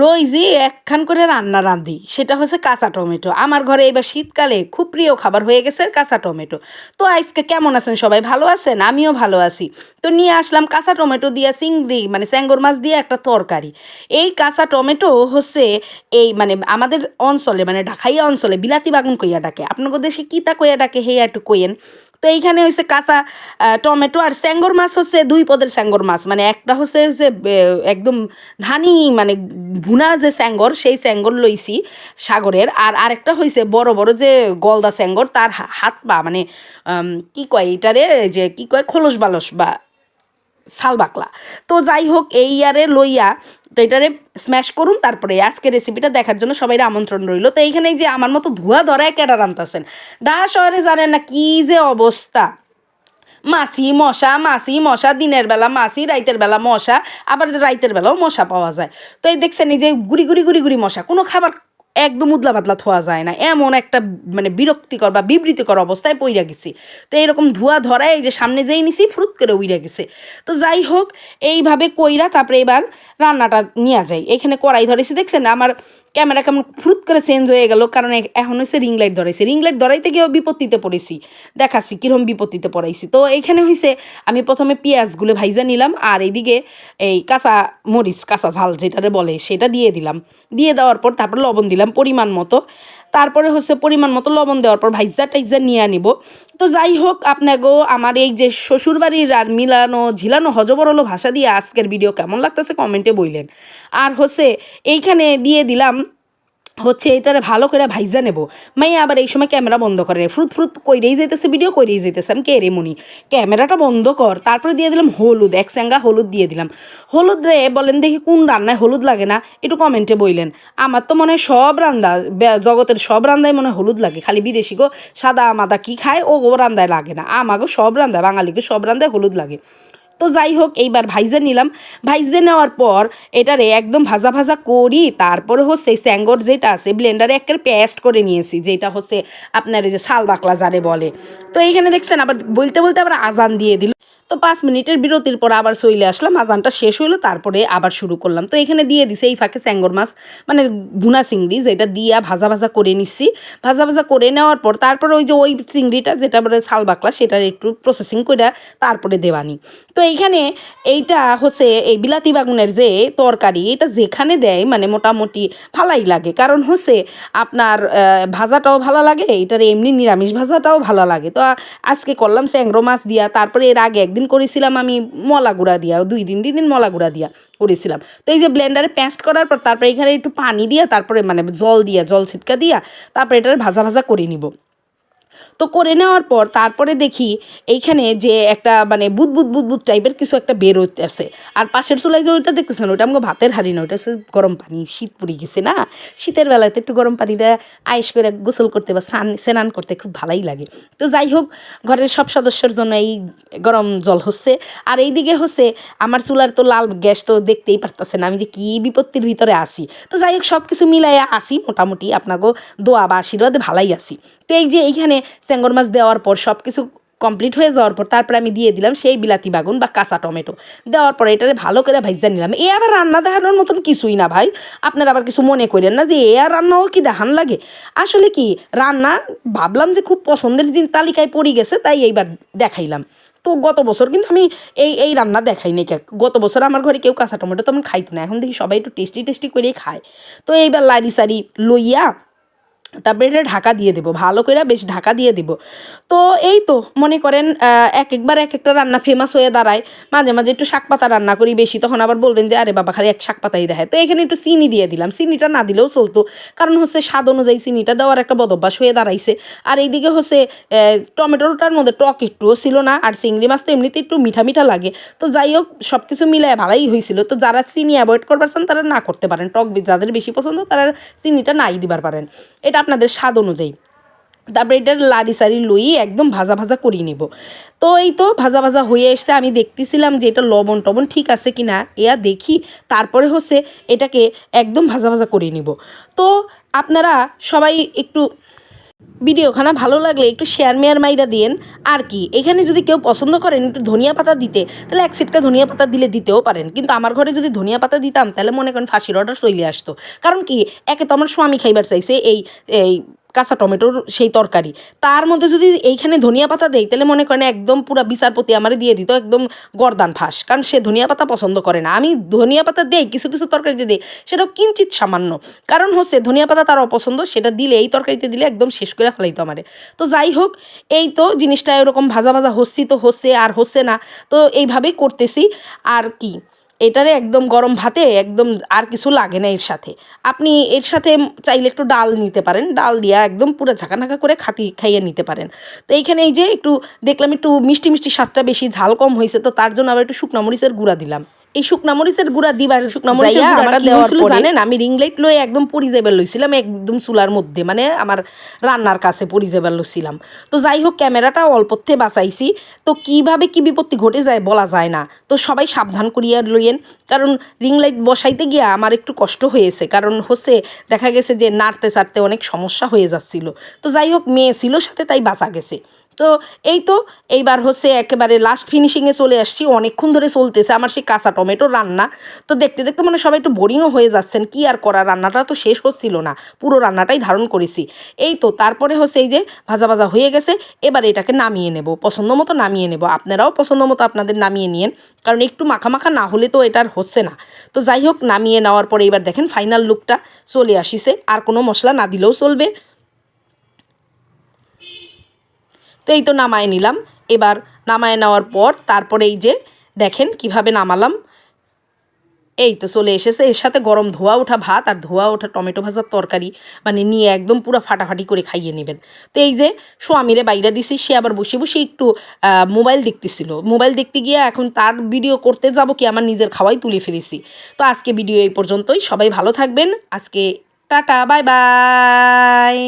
রইজি একখান করে রান্না রাঁধি। সেটা হচ্ছে কাঁচা টমেটো। আমার ঘরে এবার শীতকালে খুব প্রিয় খাবার হয়ে গেছে কাঁচা টমেটো। তো আজকে কেমন আছেন সবাই? ভালো আছেন? আমিও ভালো আছি। তো নিয়ে আসলাম কাঁচা টমেটো দিয়ে চিংড়ি মানে স্যাঙ্গর মাছ দিয়ে একটা তরকারি। এই কাঁচা টমেটো হচ্ছে এই মানে আমাদের অঞ্চলে মানে ঢাকাইয়া অঞ্চলে বিলাতি বাগুন কইয়া ডাকে। আপনাদের দেশে কিতা কইয়া ডাকে, হেয়া একটু কইয়েন। তো এইখানে হচ্ছে কাঁচা টমেটো আর স্যাঙ্গর মাছ হচ্ছে দুই পদের স্যাঙ্গর মাছ। মানে একটা হচ্ছে হচ্ছে একদম ধানি মানে ভুনা যে স্যাঙ্গর, সেই স্যাঙ্গর লইছি সাগরের। আর আরেকটা হয়েছে বড় বড় যে গলদা স্যাঙ্গর, তার হাত পা মানে কি কয় এটারে, যে কি কয়, খোলস বালস বা শাল বাকলা। তো যাই হোক এই ইয়ারে লইয়া তো এটারে স্ম্যাশ করুন, তারপরে আজকে রেসিপিটা দেখার জন্য সবাই আমন্ত্রণ রইল। তো এইখানে যে আমার মতো ধোয়া ধরায় ক্যাডার রান্তাছেন ডা শহরে জানেন না কি যে অবস্থা? মাছি মশা মাছি মশা, দিনের বেলা মাছি, রাইতের বেলা মশা, আবার রাইতের বেলাও মশা পাওয়া যায়। তো এই দেখছেন এই যে গুড়ি গুড়ি গুড়ি গুড়ি মশা, কোনো খাবার একদম উদলা বাদলা থোয়া যায় না। এমন একটা মানে বিরক্তিকর বা বিবৃতিকর অবস্থায় পইরা গেছি। তো এরকম ধোয়া ধরায় এই যে সামনে যেই নিছি, ফ্রুত করে উইরা গেছে। তো যাই হোক, এইভাবে কইরা তারপরে এবার রান্নাটা নিয়ে যায় এখানে কড়াই ধরেছি, দেখছেন? আমার ক্যামেরা কেমন ফ্রুত করে চেঞ্জ হয়ে গেল, কারণ এখন হয়েছে রিং লাইট ধরাইছে। রিং লাইট ধরাইতে গিয়েও বিপত্তিতে পড়েছি। দেখাচ্ছি কীরকম বিপত্তিতে পড়াইছি। তো এইখানে হয়েছে আমি প্রথমে পেঁয়াজগুলো ভাইজা নিলাম, আর এইদিকে এই কাঁচা মরিচ, কাঁচা ঝাল যেটারে বলে, সেটা দিয়ে দিলাম। দিয়ে দেওয়ার পর তারপর লবণ দিলাম পরিমাণ মতো। তারপরে হচ্ছে পরিমাণ মতো লবণ দেওয়ার পর ভাইজা টাইজা নিয়ে আনিব। তো যাই হোক আপনাকেও আমার এই যে শ্বশুরবাড়ির আর মিলানো, ঝিলানো, হজবরল ভাষা দিয়ে আজকের ভিডিও কেমন লাগতেছে কমেন্টে বইলেন। আর হচ্ছে এইখানে দিয়ে দিলাম হচ্ছে এটারে ভালো করে ভাইজা নেব। মাইয়া আবার এই সময় ক্যামেরা বন্ধ করে ফ্রুত ফ্রুত কইরেই যেতেছে ভিডিও কইরেই যেতেছে আমি, কে রে মনি? ক্যামেরাটা বন্ধ কর। তারপরে দিয়ে দিলাম হলুদ, এক স্যাঙ্গা হলুদ দিয়ে দিলাম। হলুদ রে বলেন দেখি কোন রান্নায় হলুদ লাগে না? একটু কমেন্টে বইলেন। আমার তো মনে হয় সব রান্না বে- জগতের সব রান্নায় মনে হয় হলুদ লাগে। খালি বিদেশি গো, সাদা মাদা কি খায়? ও গো রান্দায় লাগে না। আমাগো সব রান্দায় বাঙালিকে সব রান্দায় হলুদ লাগে। তো যাই হোক, এইবার ভাইজে নিলাম। ভাইজে নেওয়ার পর এটারে একদম ভাজা ভাজা করি, তারপরে হচ্ছে স্যাঙ্গর যেটা আছে, ব্লেন্ডারে একের পেস্ট করে নিয়েছি, যেটা হচ্ছে আপনার এই যে শাল বাকলা যারে বলে। তো এইখানে দেখছেন, আবার বলতে বলতে আবার আজান দিয়ে দিল। তো পাঁচ মিনিটের বিরতির পর আবার চলে আসলাম, আজানটা শেষ হইল, তারপরে আবার শুরু করলাম। তো এখানে দিয়ে দিছে এই ফাঁকে স্যাঙ্গর মাছ মানে ভুনা চিংড়ি যেটা দিয়া ভাজা ভাজা করে নিচ্ছি ভাজা ভাজা করে নেওয়ার পর তারপরে ওই যে ওই চিংড়িটা যেটা বলে শাল বাকলা সেটা একটু প্রসেসিং করে তারপরে দেওয়ানি। তো এইখানে এইটা হচ্ছে এই বিলাতি বাগুনের যে তরকারি, এটা যেখানে দেয় মানে মোটামুটি ভালাই লাগে। কারণ হচ্ছে আপনার ভাজাটাও ভালো লাগে, এটার এমনি নিরামিষ ভাজাটাও ভালো লাগে। তো আজকে করলাম স্যাংরো মাছ দিয়া, তারপরে এর আগে একদিন করেছিলাম আমি মলা গুঁড়া দিয়া, দুই দিন দুই দিন মলা গুঁড়া দিয়া করেছিলাম। তো এই যে ব্লেন্ডারে পেস্ট করার পর তারপরে এখানে একটু পানি দিয়া, তারপরে মানে জল দিয়া, জল ছিটকা দিয়া, তারপরে এটার ভাজা ভাজা করে নিব। তো করে নেওয়ার পর তারপরে দেখি এইখানে যে একটা মানে বুদবুদ বুদবুদ টাইপের কিছু একটা বের হইতেছে। আর পাশের চুলায় যে ওইটা দেখতেছেন, ওইটা আমাকে ভাতের হাড়ি না, ওইটা গরম পানি, শীত পড়ে গেছে না? শীতের বেলাতে একটু গরম পানি দেয় আয়েস করে গোসল করতে বা স্নান স্নান করতে খুব ভালোই লাগে। তো যাই হোক, ঘরের সব সদস্যর জন্য এই গরম জল হচ্ছে। আর এইদিকে হচ্ছে আমার চুলার তো লাল গ্যাস তো দেখতেই পারতেছে না আমি যে কী বিপত্তির ভিতরে আসি তো যাই হোক সব কিছু মিলাইয়া আসি মোটামুটি আপনাকেও দোয়া বা আশীর্বাদে ভালাই আসি তো এই যে এইখানে চেঙ্গর মাছ দেওয়ার পর সব কিছু কমপ্লিট হয়ে যাওয়ার পর তারপরে আমি দিয়ে দিলাম সেই বিলাতি বাগুন বা কাঁচা টমেটো। দেওয়ার পরে এটারে ভালো করে ভাইজা নিলাম। এ আবার রান্না দেখানোর মতন কিছুই না ভাই। আপনারা আবার কিছু মনে করেন না যে এ আর রান্নাও কি দেখান লাগে? আসলে কি, রান্না ভাবলাম যে খুব পছন্দের জিনিস তালিকায় পড়ে গেছে, তাই এইবার দেখাইলাম। তো গত বছর কিন্তু আমি এই এই রান্না দেখাই নাই কে গত বছর আমার ঘরে কেউ কাঁচা টমেটো তেমন খাইতো না। এখন দেখি সবাই একটু টেস্টি টেস্টি করেই খায়। তো এইবার লাড়ি সারি লইয়া তারপরে এটা ঢাকা দিয়ে দেবো, ভালো করে বেশ ঢাকা দিয়ে দেব। তো এই তো মনে করেন এক একবার এক একটা রান্না ফেমাস হয়ে দাঁড়ায়, মাঝে মাঝে একটু শাক পাতা রান্না করি বেশি, তখন আবার বলবেন যে, আরে বাবা, খালি এক শাক পাতাই দেখায়। তো এখানে একটু চিনি দিয়ে দিলাম, চিনিটা না দিলেও চলতো, কারণ হচ্ছে স্বাদ অনুযায়ী চিনিটা দেওয়ার একটা বদভ্যাস হয়ে দাঁড়াইছে। আর এইদিকে হচ্ছে টমেটোটার মধ্যে টক একটুও ছিল না, আর চিংড়ি মাছ তো এমনিতে একটু মিঠা মিঠা লাগে। তো যাই হোক সব কিছু মিলায় ভালোই হয়েছিল তো যারা চিনি অ্যাভয়েড করবার চান, তারা না করতে পারেন। টক যাদের বেশি পছন্দ, তারা চিনিটা নাই দিবার পারেন। এটা আপনাদের স্বাদ অনুযায়ী। তারপরে এটার লাড়ি সারি লই একদম ভাজা ভাজা করে নেব। তো এই তো ভাজা ভাজা হয়ে এসছে, আমি দেখতেছিলাম যে এটা লবণ টবণ ঠিক আছে কি না এয়া দেখি, তারপরে হচ্ছে এটাকে একদম ভাজা ভাজা করে নিব। তো আপনারা সবাই একটু ভিডিওখানা ভালো লাগলে একটু শেয়ার মেয়ার মাইরা দিয়েন। আর কি, এখানে যদি কেউ পছন্দ করেন একটু ধনিয়া পাতা দিতে, তাহলে এক সেটটা ধনিয়া পাতা দিলে দিতেও পারেন। কিন্তু আমার ঘরে যদি ধনিয়া পাতা দিতাম, তাহলে মনে করেন ফাঁসির অর্ডার চলে আসতো। কারণ কি, একে তো আমার স্বামী খাইবার চাইছে, এই এই কাঁচা টমেটোর সেই তরকারি। তার মধ্যে যদি এইখানে ধনিয়া পাতা দেই, তাহলে মনে করেন একদম পুরা বিচারপতি আমারে দিয়ে দিত, একদম গরদান ফাঁস। কারণ সে ধনিয়া পাতা পছন্দ করে না। আমি ধনিয়া পাতা দেই, কিছু কিছু তরকারিতে দিই, সেটাও কিঞ্চিত সামান্য। কারণ হচ্ছে ধনিয়া পাতা তার অপছন্দ, সেটা দিলে, এই তরকারিতে দিলে একদম শেষ করে ফেলাইতো আমারে। তো যাই হোক, এই তো জিনিসটা এরকম ভাজা ভাজা হচ্ছি তো হচ্ছে আর হচ্ছে না। তো এইভাবেই করতেছি। আর কি? এটারে একদম গরম ভাতে একদম আর কিছু লাগে না এর সাথে। আপনি এর সাথে চাইলে একটু ডাল নিতে পারেন। ডাল দিয়া একদম পুরো ঝাঁকা করে খাতি খাইয়ে নিতে পারেন। তো এইখানে এই যে একটু দেখলাম একটু মিষ্টি মিষ্টি স্বাদটা বেশি ঝাল কম হয়েছে তো তার জন্য আবার একটু শুকনো মরিচের গুঁড়া দিলাম। এই শুকনা মরিচের গুঁড়া দিবার শুকনা মরিচের গুঁড়াটা দেওয়ার পরে জানেন? আমি রিং লাইট লয়ে একদম পরিজেবেল লইছিলাম একদম চুলার মধ্যে মানে আমার রান্নার কাছে পরিজেবেল লইছিলাম। তো যাই হোক ক্যামেরাটা অল্পতে বাঁচাইছি। তো কীভাবে কি বিপত্তি ঘটে যায় বলা যায় না। তো সবাই সাবধান করিয়া লইয়েন কারণ রিং লাইট বসাইতে গিয়া আমার একটু কষ্ট হয়েছে। কারণ হচ্ছে দেখা গেছে যে নাড়তে চাড়তে অনেক সমস্যা হয়ে যাচ্ছিল। তো যাই হোক মেয়ে ছিল সাথে তাই বাঁচা গেছে। তো এই তো, এইবার হচ্ছে একেবারে লাস্ট ফিনিশিংয়ে চলে আসছি, অনেকক্ষণ ধরে চলতেছে আমার সেই কাঁচা টমেটো রান্না। তো দেখতে দেখতে মানে সবাই একটু বোরিংও হয়ে যাচ্ছেন, কি আর করা রান্নাটা তো শেষ হচ্ছিল না, পুরো রান্নাটাই ধারণ করেছি। এই তো, তারপরে হচ্ছে এই যে ভাজা ভাজা হয়ে গেছে, এবার এটাকে নামিয়ে নেব, পছন্দ মতো নামিয়ে নেব। আপনারাও পছন্দ মতো আপনাদের নামিয়ে নিন কারণ একটু মাখা মাখা না হলে তো এটার হচ্ছে না। তো যাই হোক, নামিয়ে নেওয়ার পরে এবার দেখেন ফাইনাল লুকটা চলে আসিছে, আর কোনো মশলা না দিলেও চলবে। তো এই তো নামায় নিলাম। এবার নামায় নেওয়ার পর তারপরে এই যে দেখেন কীভাবে নামালাম। এই তো চলে এসেছে। এর সাথে গরম ধোয়া ওঠা ভাত আর ধোয়া ওঠা টমেটো ভাজার তরকারি মানে নিয়ে একদম পুরো ফাটাফাটি করে খাইয়ে নেবেন। তো এই যে স্বামীরে বাইরে দিছি, সে আবার বসে বসে একটু মোবাইল দেখতেছিল। মোবাইল দেখতে গিয়ে এখন তার ভিডিও করতে যাব কি আমার নিজের খাওয়াই তুলে ফেলেছি। তো আজকে ভিডিও এই পর্যন্তই। সবাই ভালো থাকবেন। আজকে টাটা, বাই বাই।